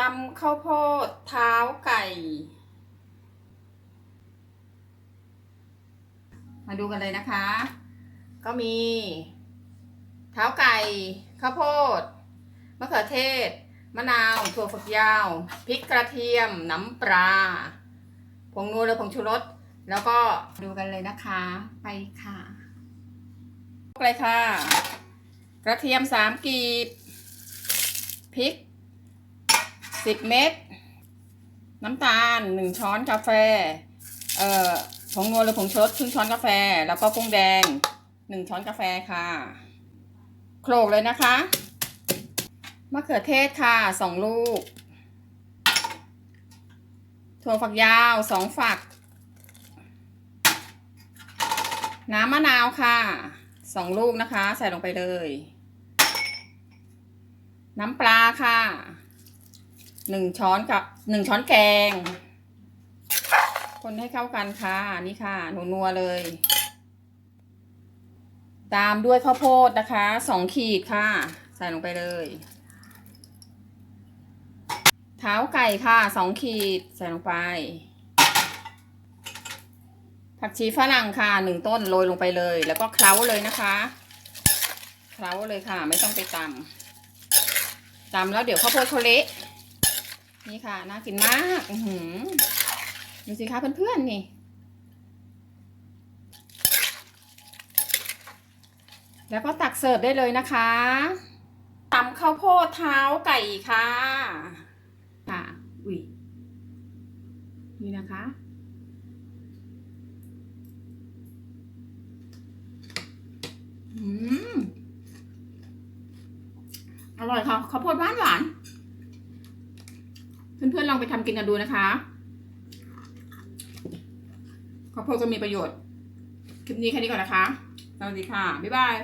ตำข้าวโพดเท้าไก่ มาดูกันเลยนะคะ ก็มี เท้าไก่ ข้าวโพดมะเขือเทศ มะนาว ถั่วฝักยาว พริกกระเทียม น้ำปลา ผงนัวและผงชูรส แล้วก็ดูกันเลยนะคะ ไปค่ะเลยค่ะ กระเทียมสามกีบ พริก สิบเม็ดน้ำตาลหนึ่งช้อนกาแฟ เอ่อผงนัวหรือผงชูรสครึ่งช้อนกาแฟ แล้วก็กุ้งแดงหนึ่งช้อนกาแฟค่ะ โขลกเลยนะคะมะเขือเทศค่ะสองลูก ถั่วฝักยาวสองฝัก น้ำมะนาวค่ะสองลูกนะคะ ใส่ลงไปเลย น้ำปลาค่ะ หนึ่งช้อนกับหนึ่งช้อนแกง คนให้เข้ากันค่ะ นี่ค่ะนัวๆเลย ตามด้วยข้าวโพดนะคะสองขีดค่ะ ใส่ลงไปเลย เท้าไก่ค่ะสองขีดใส่ลงไป ผักชีฝรั่งค่ะหนึ่งต้นโรยลงไปเลย แล้วก็เคล้าเลยนะคะเคล้าเลยค่ะ ไม่ต้องไปตำตำแล้วเดี๋ยวข้าวโพดเขาเละ นี่ค่ะน่ากินมากอือดูสิคะเพื่อนๆนี่ แล้วก็ตักเสิร์ฟได้เลยนะคะตำข้าวโพดเท้าไก่ค่ะ ค่ะอุ้ยนี่นะคะอืมอร่อยค่ะข้าวโพดหวานหวาน เพื่อนๆลองไปทำกินกันดูนะคะข้าวโพดก็มีประโยชน์ คลิปนี้แค่นี้ก่อนนะคะ สวัสดีค่ะ บ๊ายบาย